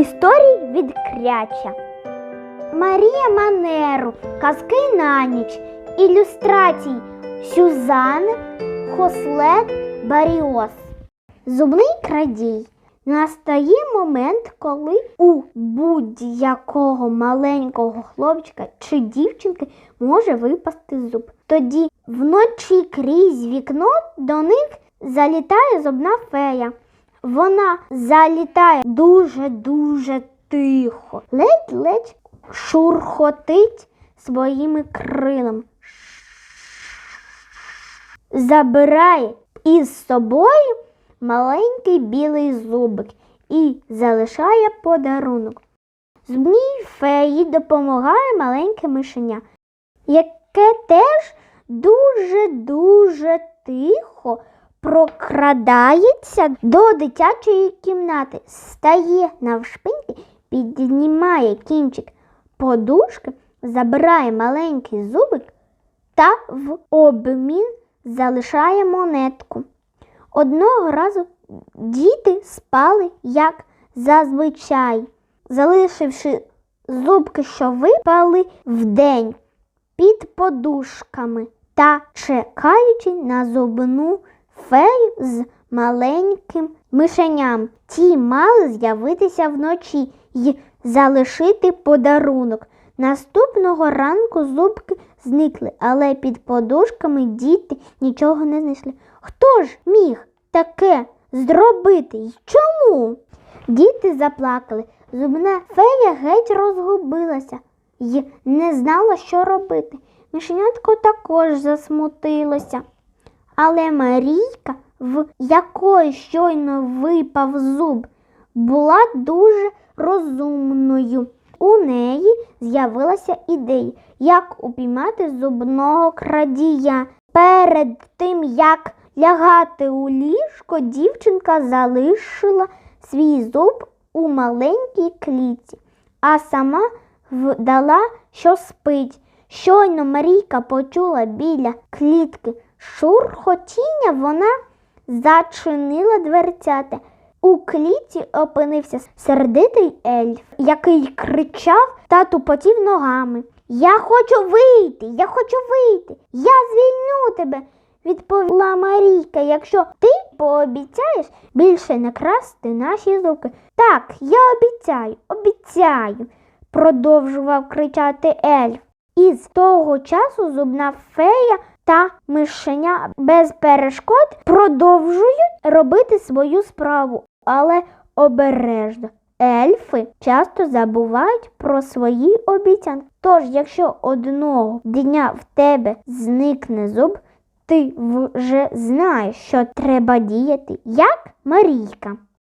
Історії від Кряча. Марія Манеру. Казки на ніч. Ілюстрацій Сюзанни Хослет Баріос. Зубний крадій. Настає момент, коли у будь-якого маленького хлопчика чи дівчинки може випасти зуб. Тоді вночі крізь вікно до них залітає зубна фея. Вона залітає дуже-дуже тихо, ледь-ледь шурхотить своїми крилами. Забирає із собою маленький білий зубик і залишає подарунок. Зубній феї допомагає маленьке мишеня, яке теж дуже-дуже тихо прокрадається до дитячої кімнати, стає навшпиньки, піднімає кінчик подушки, забирає маленький зубик та в обмін залишає монетку. Одного разу діти спали, як зазвичай, залишивши зубки, що випали вдень під подушками та чекаючи на зубну фею з маленьким мишеням. Ті мали з'явитися вночі і залишити подарунок. Наступного ранку зубки зникли, але під подушками діти нічого не знайшли. Хто ж міг таке зробити й чому? Діти заплакали. Зубна фея геть розгубилася і не знала, що робити. Мишенятко також засмутилося. Але Марійка, в якої щойно випав зуб, була дуже розумною. У неї з'явилася ідея, як упіймати зубного крадія. Перед тим, як лягати у ліжко, дівчинка залишила свій зуб у маленькій клітці, а сама вдала, що спить. Щойно Марійка почула біля клітки шурхотіння, вона зачинила дверцята. У клітці опинився сердитий ельф, який кричав та тупотів ногами. Я хочу вийти, я хочу вийти, я звільню тебе, відповіла Марійка, якщо ти пообіцяєш більше не красти наші зубки. Так, я обіцяю, обіцяю, продовжував кричати ельф. І з того часу зубна фея та мишеня без перешкод продовжують робити свою справу, але обережно. Ельфи часто забувають про свої обіцянки. Тож, якщо одного дня в тебе зникне зуб, ти вже знаєш, що треба діяти, як Марійка.